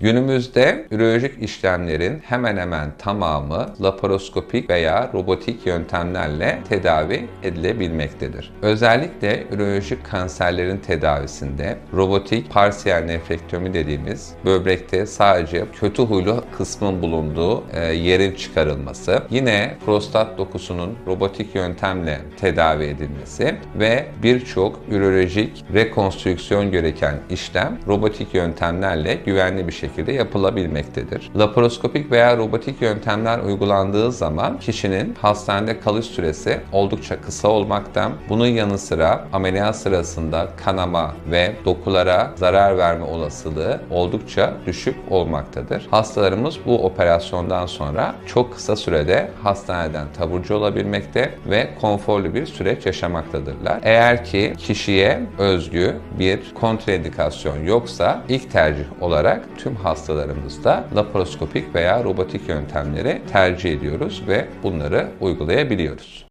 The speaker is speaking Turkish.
Günümüzde ürolojik işlemlerin hemen hemen tamamı laparoskopik veya robotik yöntemlerle tedavi edilebilmektedir. Özellikle ürolojik kanserlerin tedavisinde robotik parsiyel nefrektomi dediğimiz böbrekte sadece kötü huylu kısmın bulunduğu e, yerin çıkarılması, yine prostat dokusunun robotik yöntemle tedavi edilmesi ve birçok ürolojik rekonstrüksiyon gereken işlem robotik yöntemlerle güvenli bir şekilde yapılabilmektedir. Laparoskopik veya robotik yöntemler uygulandığı zaman kişinin hastanede kalış süresi oldukça kısa olmakta. Bunun yanı sıra ameliyat sırasında kanama ve dokulara zarar verme olasılığı oldukça düşük olmaktadır. Hastalarımız bu operasyondan sonra çok kısa sürede hastaneden taburcu olabilmekte ve konforlu bir süreç yaşamaktadırlar. Eğer ki kişiye özgü bir kontraindikasyon yoksa ilk tercih olarak tüm hastalarımızda laparoskopik veya robotik yöntemleri tercih ediyoruz ve bunları uygulayabiliyoruz.